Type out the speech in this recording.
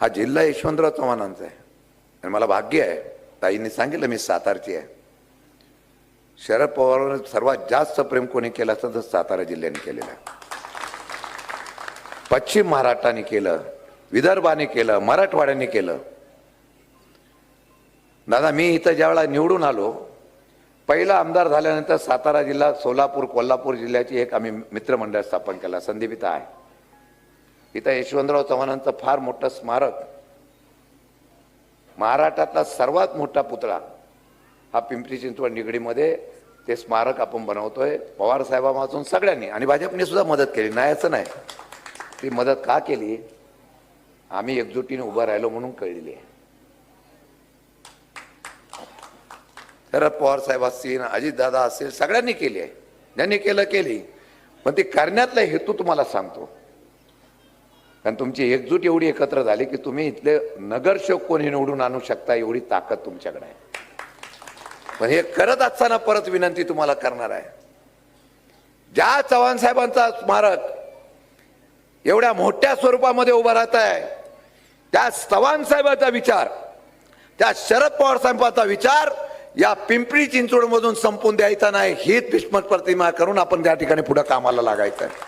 हा जिल्हा यशवंतराव चव्हाणांचा आहे. आणि मला भाग्य आहे ताईंनी सांगितलं मी सातारची आहे. शरद पवारांवर सर्वात जास्त प्रेम कोणी केलं असतं तर सातारा जिल्ह्याने केलेलं आहे. पश्चिम महाराष्ट्राने केलं विदर्भाने केलं मराठवाड्याने केलं. दादा मी इथं ज्यावेळेला निवडून आलो पहिला आमदार झाल्यानंतर सातारा जिल्हा सोलापूर कोल्हापूर जिल्ह्याची एक आम्ही मित्रमंडळ स्थापन केला संदीप आहे. इथं यशवंतराव चव्हाणांचं फार मोठं स्मारक. महाराष्ट्रातला सर्वात मोठा पुतळा हा पिंपरी चिंचवड निगडीमध्ये ते स्मारक आपण बनवतोय. पवार साहेबांपासून सगळ्यांनी आणि भाजपने सुद्धा मदत केली. नाही असं नाही. ती मदत का केली? आम्ही एकजुटीने उभं राहिलो म्हणून कळलेली आहे. शरद पवार साहेब असतील अजितदादा असतील सगळ्यांनी केली आहे. ज्यांनी केलं केली. पण ती करण्यातला हेतू तुम्हाला सांगतो. कारण तुमची एकजूट एवढी एकत्र झाली की तुम्ही इथले नगरसेवक कोणी निवडून आणू शकता एवढी ताकद तुमच्याकडे आहे. पण हे करत असताना परत विनंती तुम्हाला करणार आहे. ज्या चव्हाण साहेबांचा स्मारक एवढ्या मोठ्या स्वरूपामध्ये उभा राहत आहे त्या चव्हाण साहेबांचा विचार त्या शरद पवार साहेबांचा विचार या पिंपरी चिंचवडमधून संपून द्यायचा नाही हीच भीष्म प्रतिमा करून आपण त्या ठिकाणी पुढे कामाला लागायचं आहे.